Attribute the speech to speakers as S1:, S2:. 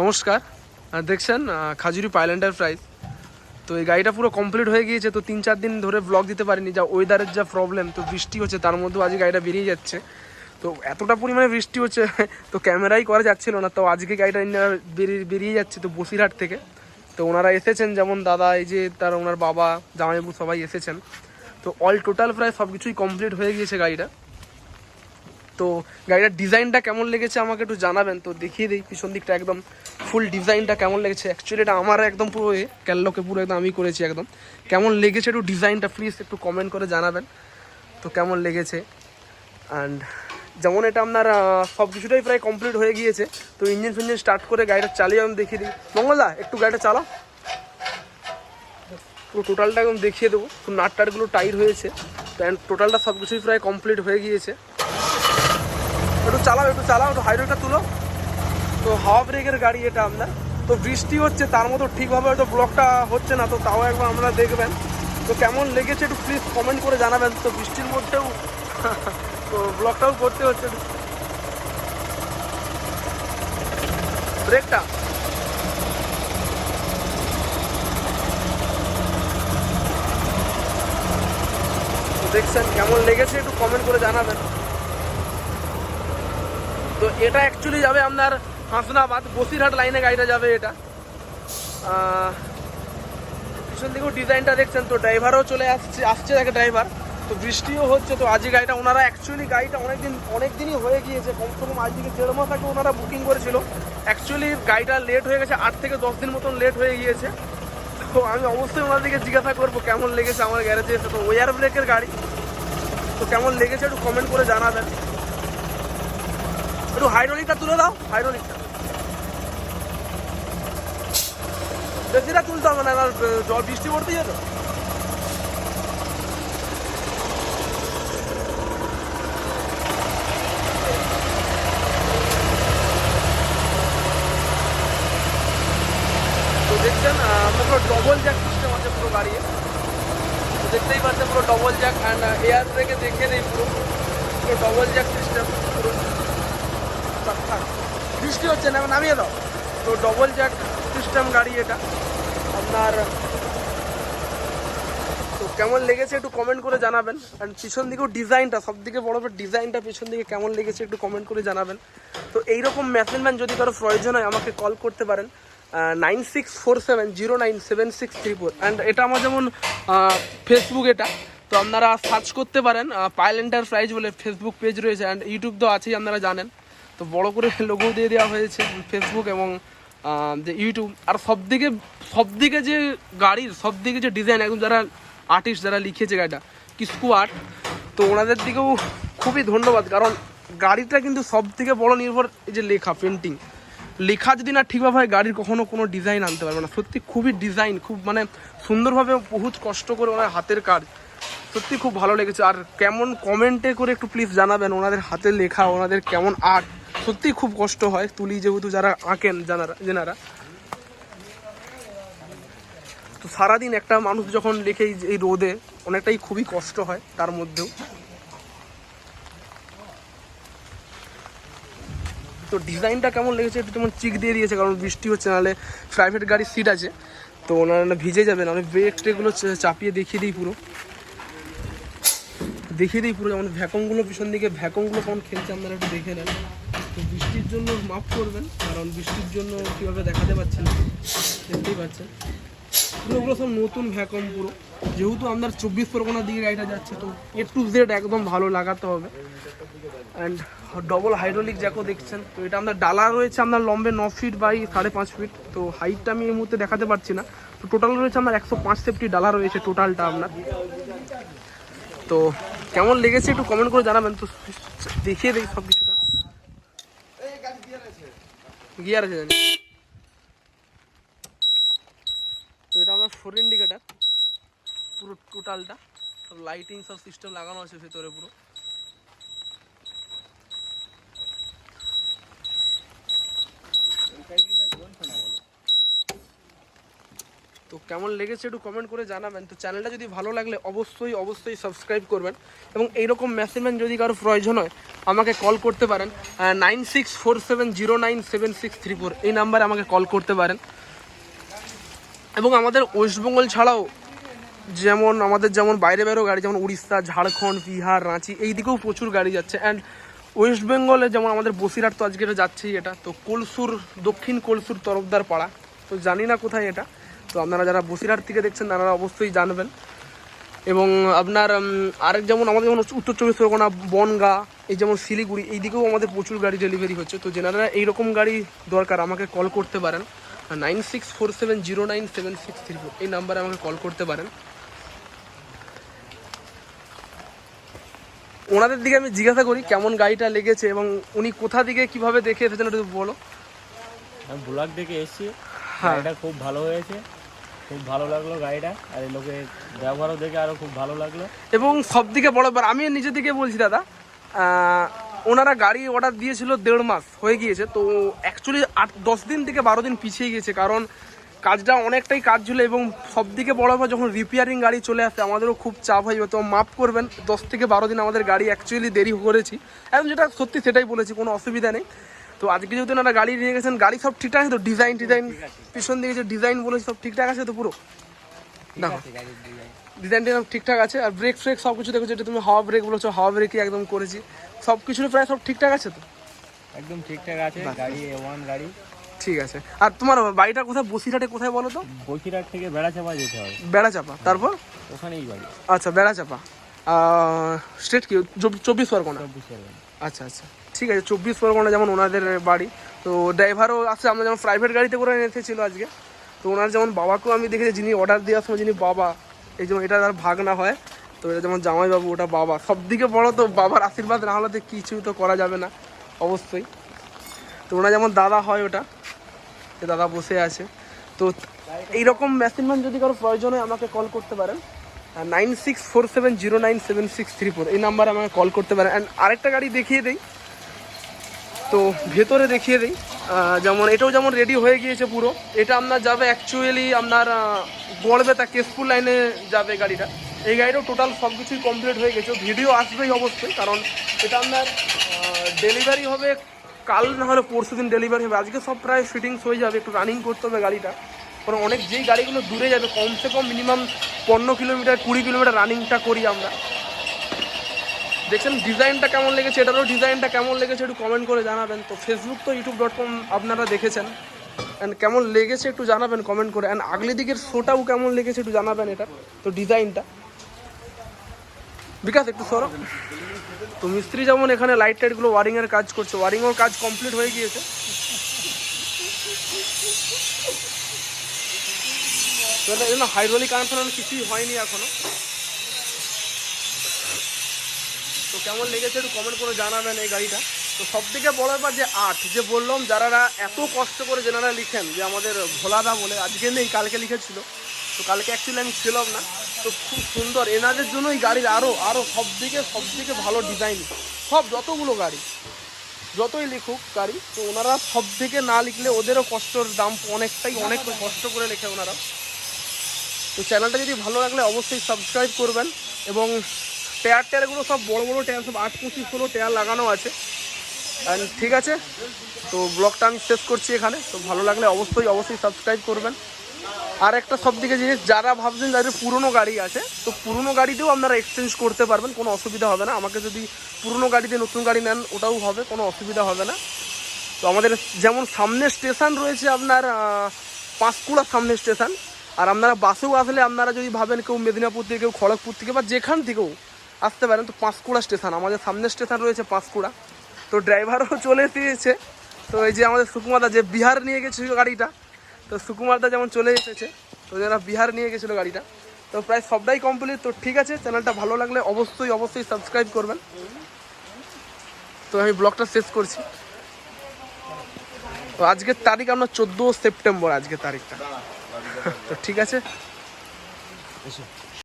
S1: নমস্কার। দেখছেন খাজুরি পাইল্যান্ডার প্রাইস তো এই গাড়িটা পুরো কমপ্লিট হয়ে গিয়েছে, তো তিন চার দিন ধরে ব্লগ দিতে পারিনি। যা ওয়েদারের যা প্রবলেম তো বৃষ্টি হচ্ছে, তার মধ্যেও আজকে গাড়িটা বেরিয়ে যাচ্ছে। তো এতটা পরিমাণে বৃষ্টি হচ্ছে, তো ক্যামেরাই করা যাচ্ছিল না, তো আজকে গাড়িটা বেরিয়ে বেরিয়ে যাচ্ছে তো বসিরহাট থেকে। তো ওনারা এসেছেন, যেমন দাদা, এই যে তার ওনার বাবা জামাইবু সবাই এসেছেন। তো অল টোটাল প্রায় সব কিছুই কমপ্লিট হয়ে গিয়েছে গাড়িটা। তো গাড়িটার ডিজাইনটা কেমন লেগেছে আমাকে একটু জানাবেন, তো দেখিয়ে দিই পিছন দিকটা একদম ফুল ডিজাইনটা কেমন লেগেছে। অ্যাকচুয়ালি এটা আমার একদম পুরো এ ক্যালোকে পুরো একদম আমি করেছি একদম। কেমন লেগেছে একটু ডিজাইনটা প্লিজ একটু কমেন্ট করে জানাবেন, তো কেমন লেগেছে। অ্যান্ড যেমন এটা আপনার সব কিছুটাই প্রায় কমপ্লিট হয়ে গিয়েছে, তো ইঞ্জিন ফিঞ্জিন স্টার্ট করে গাড়িটা চালিয়ে আমি দেখিয়ে দিই। মঙ্গলদা একটু গাড়িটা চালাও। পুরো টোটালটা একদম দেখিয়ে দেবো। নাট টাটগুলো টাইট হয়েছে। তো টোটালটা সব কিছুই প্রায় কমপ্লিট হয়ে গিয়েছে। চালাও, একটু চালাও, একটু হাইড্রোটা তুলো। তো হাওয়া ব্রেকের গাড়ি এটা আপনার তো বৃষ্টি হচ্ছে, তার মতো ঠিকভাবে হয়তো ব্লকটা হচ্ছে না, তো তাও একবার আপনারা দেখবেন। তো কেমন লেগেছে একটু প্লিজ কমেন্ট করে জানাবেন। তো বৃষ্টির মধ্যেও, তো ব্লগটাও করতে হচ্ছে। ব্রেকটা দেখছেন, কেমন লেগেছে একটু কমেন্ট করে জানাবেন। তো এটা অ্যাকচুয়ালি যাবে আপনার হাসনাবাদ, বসিরহাট লাইনে গাড়িটা যাবে এটা। পিছন দিকেও ডিজাইনটা দেখছেন তো ড্রাইভারও চলে আসছে আসছে দেখে ড্রাইভার তো বৃষ্টিও হচ্ছে, তো আজকে গাড়িটা, ওনারা অ্যাকচুয়ালি গাড়িটা অনেকদিন অনেক দিনই হয়ে গিয়েছে। কমসে কম আজ থেকে দেড় মাস আগে ওনারা বুকিং করেছিল। অ্যাকচুয়ালি গাড়িটা লেট হয়ে গেছে, আট থেকে দশ দিন মতন লেট হয়ে গিয়েছে। তো আমি অবশ্যই ওনাদেরকে জিজ্ঞাসা করব, কেমন লেগেছে আমার গ্যারেজে? এসে তো ওয়ার ব্রেকের গাড়ি। তো কেমন লেগেছে একটু কমেন্ট করে জানাবেন। একটু হাইড্রোলিকটা তুলে দাও হাইড্রোলিকটা বেশিটা তুলতে হবে না জল বৃষ্টি পড়তেই যেত দেখছেন আমরা পুরো ডবল জ্যাক সিস্টেম আছে পুরো গাড়ি দেখতেই পাচ্ছেন পুরো ডবল জ্যাক অ্যান্ড এয়ার ব্রেকে দেখে নেই পুরো। পুরো ডবল জ্যাক সিস্টেম পুরো। বৃষ্টি হচ্ছে না, নামিয়ে দাও। তো ডবল জ্যাক সিস্টেম গাড়ি এটা। আপনার, তো কেমন লেগেছে একটু কমেন্ট করে জানাবেন। অ্যান্ড পিছন দিকেও ডিজাইনটা সব থেকে বড় ডিজাইনটা পিছন দিকে কেমন লেগেছে একটু কমেন্ট করে জানাবেন। তো এইরকম ম্যান যদি কারও প্রয়োজন হয়, আমাকে কল করতে পারেন। Nine six four seven zero nine seven six three four and এটা আমার যেমন ফেসবুক এটা। তো আপনারা সার্চ করতে পারেন পাইল এন্টারপ্রাইজ বলে ফেসবুক পেজ রয়েছে। অ্যান্ড ইউটিউব তো আছেই, আপনারা জানেন। তো বড় করে লোগো দিয়ে দেওয়া হয়েছে ফেসবুক এবং যে ইউটিউব আর সবদিকে সবদিকে যে গাড়ির, সবদিকে যে ডিজাইন একদম যারা আর্টিস্ট যারা লিখেছে গাড়িটা কিসকু আর্ট তো ওনাদের দিকেও খুবই ধন্যবাদ। কারণ গাড়িটা কিন্তু সব থেকে বড় নির্ভর এই যে লেখা পেন্টিং লেখা যদি না ঠিকভাবে হয়, গাড়ির কখনো কোনো ডিজাইন আনতে পারবে না। সত্যি খুবই ডিজাইন খুব মানে সুন্দরভাবে বহুত কষ্ট করে ওনার হাতের কাজ। সত্যি খুব ভালো লেগেছে। আর কেমন কমেন্টে করে একটু প্লিজ জানাবেন, ওনাদের হাতে লেখা, ওনাদের কেমন আর্ট সত্যি খুব কষ্ট হয় তুলি যেহেতু যারা আঁকেন, জানারা যেনারা তো সারাদিন একটা মানুষ যখন লেখে এই- রোদে, অনেকটাই খুবই কষ্ট হয় তার মধ্যেও। তো ডিজাইনটা কেমন লেগেছে একটু যেমন চিক দিয়ে দিয়েছে, কারণ বৃষ্টি হচ্ছে, নাহলে প্রাইভেট গাড়ির সিট আছে। তো ওনারা ভিজে যাবে নাহলে ব্রেক ট্রেকগুলো চাপিয়ে দেখিয়ে দিই পুরো। দেখিয়ে দিই পুরো, যেমন ভ্যাকমগুলো পিছন দিকে, ভ্যাকমগুলো কেমন খেলছে আপনারা একটু দেখে নেন। তো বৃষ্টির জন্য মাফ করবেন, কারণ বৃষ্টির জন্য কীভাবে দেখাতে পাচ্ছেন না, দেখতেই পাচ্ছেন। পুরো ওগুলো সব নতুন ভ্যাকম পুরো। যেহেতু আপনার চব্বিশ পরগনার দিকে গাড়িটা যাচ্ছে, তো এ টু জেড একদম ভালো লাগাতে হবে। অ্যান্ড ডবল হাইড্রোলিক জ্যাকও দেখছেন, তো এটা আপনার ডালা রয়েছে আপনার লম্বে ন ফিট বাই সাড়ে পাঁচ ফিট তো হাইটটা আমি এই মুহূর্তে দেখাতে পারছি না। তো টোটাল রয়েছে আপনার একশো পাঁচ সেফটি ডালা রয়েছে টোটালটা আপনার তো কেমন লেগেছে একটু কমেন্ট করে জানাবেন, তো দেখিয়ে দেখি সব কিছুটা গিয়ার আছে জানি। তো এটা আমার ফোর ইন্ডিকেটার পুরো টোটালটা সব লাইটিং সব সিস্টেম লাগানো আছে ভেতরে পুরো। তো কেমন লেগেছে একটু কমেন্ট করে জানাবেন। তো চ্যানেলটা যদি ভালো লাগলে অবশ্যই অবশ্যই সাবস্ক্রাইব করবেন এবং এইরকম মেশিনম্যান যদি কারও প্রয়োজন হয়, আমাকে কল করতে পারেন nine six four seven zero nine seven six three four এই নাম্বারে আমাকে কল করতে পারেন। এবং আমাদের ওয়েস্টবেঙ্গল ছাড়াও যেমন, আমাদের যেমন বাইরে বাইরেও গাড়ি, যেমন উড়িষ্যা, ঝাড়খণ্ড, বিহার, রাঁচি, এই দিকেও প্রচুর গাড়ি যাচ্ছে। অ্যান্ড ওয়েস্ট বেঙ্গলে যেমন আমাদের বসিরহাট তো আজকে এটা যাচ্ছেই এটা, তো কলসুর, দক্ষিণ কলসুর তরফদার পাড়া। তো জানি না কোথায় এটা। তো আপনারা যারা বসিরহাট থেকে দেখছেন তারা অবশ্যই জানবেন। এবং আপনার আরেক যেমন আমাদের যেমন উত্তর চব্বিশ পরগনা বনগা এই যেমন শিলিগুড়ি এই দিকেও আমাদের প্রচুর গাড়ি ডেলিভারি হচ্ছে। তো যেনারা এইরকম গাড়ি দরকার আমাকে কল করতে পারেন। Nine six four seven zero nine seven six three four এই নাম্বারে আমাকে কল করতে পারেন। ওনাদের দিকে আমি জিজ্ঞাসা করি কেমন গাড়িটা লেগেছে এবং উনি কোথা থেকে কীভাবে দেখে এসেছেন একটু বলো।
S2: আমি ব্লগ দেখে এসেছি।
S1: হ্যাঁ।
S2: গাড়িটা খুব ভালো হয়েছে। খুব ভালো লাগল গাড়িটা, আর এই লোকের ব্যবহারও দেখে খুব ভালো লাগল।
S1: এবং সব থেকে বড় ব্যাপার আমি নিজে থেকে বলছি, দাদা ওনারা গাড়ি অর্ডার দিয়েছিল দেড় মাস হয়ে গিয়েছে, তো অ্যাকচুয়ালি আট, দশ দিন থেকে বারো দিন পিছিয়ে গিয়েছে, কারণ কাজটা অনেকটাই কাজ ছিল এবং সব থেকে বড় ব্যাপার, যখন রিপেয়ারিং গাড়ি চলে আসে, আমাদেরও খুব চাপ হয়ে, তো মাফ করবেন, দশ থেকে বারো দিন আমাদের গাড়ি অ্যাকচুয়ালি দেরি করেছি। এখন যেটা সত্যি সেটাই বলেছি, কোনো অসুবিধা নেই। তো আজকে যেহেতু ওনারা গাড়ি নিয়ে গেছেন গাড়ি সব ঠিকঠাক আছে তো? ডিজাইন ডিজাইন পিছন দিকে যে ডিজাইন বলেছি সব ঠিকঠাক আছে তো পুরো? দেখো। ডিজাইন। টিজাইন ঠিকঠাক আছে আর ব্রেক ফ্রেক সব কিছু দেখো যেটা তুমি হাওয়া ব্রেক বলেছ হাওয়া ব্রেকই একদম করেছি। সব কিছুর প্রায় সব ঠিকঠাক আছে তো?
S2: একদম ঠিকঠাক আছে গাড়ি এ ওয়ান গাড়ি।
S1: ঠিক আছে। আর তোমার বাড়িটা কোথায়? বসিরহাটে কোথায় বলো তো?
S2: বসিরহাট থেকে বেড়াচাপা যেতে হবে
S1: বেড়াচাপা। তারপর?
S2: ওখানেই বাড়ি।
S1: আচ্ছা বেড়াচাপা। স্টেট কি? চব- চব্বিশ পরগনা?
S2: চব্বিশ পরগনা।
S1: আচ্ছা আচ্ছা। ঠিক আছে, চব্বিশ পরগনা যেমন ওনাদের বাড়ি, তো ড্রাইভারও আছে, আমরা যেমন প্রাইভেট গাড়িতে করে এসেছিল আজকে, তো ওনার যেমন বাবাকেও আমি দেখেছি, যিনি অর্ডার দেওয়ার সময় যিনি বাবা, এই যেমন এটা তার ভাগ না হয়, তো এটা যেমন জামাইবাবু, ওটা বাবা সব দিকে বড়ো তো বাবার আশীর্বাদ, না হলে তো কিছু তো করা যাবে না, অবশ্যই। তো ওনার যেমন দাদা হয় ওটা এ দাদা বসে আছে, তো এইরকম মেশিন ম্যান যদি কারও প্রয়োজন হয় আমাকে কল করতে পারেন nine six four seven zero nine seven six three four এই নাম্বারে আমাকে কল করতে পারেন। অ্যান্ড আরেকটা গাড়ি দেখিয়ে দেই তো ভেতরে দেখিয়ে দিই। যেমন এটাও যেমন রেডি হয়ে গিয়েছে পুরো, এটা আপনার যাবে অ্যাকচুয়ালি আপনার গড়বে তা কেশপুর লাইনে যাবে গাড়িটা। এই গাড়িটাও টোটাল সব কিছুই কমপ্লিট হয়ে গেছে। ভিডিও আসবেই অবশ্যই, কারণ এটা আপনার ডেলিভারি হবে, কাল না হলে পরশু দিন ডেলিভারি হবে। আজকে সব প্রায় ফিটিংস হয়ে যাবে, একটু রানিং করতে হবে গাড়িটা। কারণ অনেক যেই গাড়িগুলো দূরে যাবে, কমসে কম মিনিমাম পনেরো কিলোমিটার, কুড়ি কিলোমিটার রানিংটা করি আমরা। দেখছেন ডিজাইনটা কেমন লেগেছে? এটারও ডিজাইনটা কেমন লেগেছে একটু কমেন্ট করে জানাবেন। তো ফেসবুক তো ইউটিউব ডট কম আপনারা দেখেছেন। অ্যান্ড কেমন লেগেছে একটু জানাবেন কমেন্ট করে। অ্যান্ড আগলি দিকের শোটাও কেমন লেগেছে একটু জানাবেন এটা, তো ডিজাইনটা বিকাশ, একটু সরো। তো মিস্ত্রি যেমন এখানে লাইট টাইটগুলো ওয়ারিংয়ের কাজ করছে ওয়ারিংয়ের কাজ কমপ্লিট হয়ে গিয়েছে। হাইড্রোলিক কানেকশন কিছুই হয়নি এখনও। তো কেমন লেগেছে একটু কমেন্ট করে জানাবেন এই গাড়িটা। তো সব থেকে বড় ব্যাপার যে আর্ট যে বললাম যারা এত কষ্ট করে যেনারা লিখেন, যে আমাদের ভোলাদা বলে, আজকে নেই, কালকে লিখেছিল। তো কালকে অ্যাকচুয়ালি আমি ছিলাম না। তো খুব সুন্দর, এনাদের জন্য এই গাড়ির আরও আরও সব দিকে সব থেকে ভালো ডিজাইন সব যতগুলো গাড়ি, যতই লিখুক গাড়ি, তো ওনারা সব থেকে না লিখলে ওদেরও কষ্টর দাম অনেকটাই, অনেক কষ্ট করে লেখে ওনারা তো চ্যানেলটা যদি ভালো লাগলে অবশ্যই সাবস্ক্রাইব করবেন এবং টায়ার টায়ারগুলো সব বড় বড় টায়ার সব আট পঁচিশ ষোলো টায়ার লাগানো আছে। ঠিক আছে? তো ব্লগটা আমি শেষ করছি এখানে। তো ভালো লাগলে অবশ্যই অবশ্যই সাবস্ক্রাইব করবেন। আর একটা সব দিকে জিনিস যারা ভাবছেন যাদের পুরনো গাড়ি আছে তো পুরনো গাড়িতেও আপনারা এক্সচেঞ্জ করতে পারবেন কোনো অসুবিধা হবে না। আমাকে যদি পুরনো গাড়িতে নতুন গাড়ি নেন ওটাও হবে কোনো অসুবিধা হবে না। তো আমাদের যেমন সামনে স্টেশন রয়েছে আপনার আহ, পাঁশকুড়ার সামনে স্টেশন আর আপনারা বাসেও আসলে আপনারা যদি ভাবেন কেউ মেদিনীপুর থেকে কেউ খড়গপুর থেকে বা যেখান থেকেও আসতে পারেন, তো পাঁশকুড়া স্টেশন, আমাদের সামনে স্টেশন রয়েছে পাঁশকুড়া তো ড্রাইভারও চলে এসেছে। তো এই যে আমাদের সুকুমারদা, যে বিহার নিয়ে গেছিল গাড়িটা, তো সুকুমারদা যেমন চলে এসেছে, তো যারা বিহার নিয়ে গেছিল গাড়িটা, তো প্রায় সবটাই কমপ্লিট তো ঠিক আছে চ্যানেলটা ভালো লাগলে অবশ্যই অবশ্যই সাবস্ক্রাইব করবেন। তো আমি ব্লগটা শেষ করছি। তো আজকের তারিখ আমরা চোদ্দ সেপ্টেম্বর, আজকের তারিখটা। তো ঠিক আছে?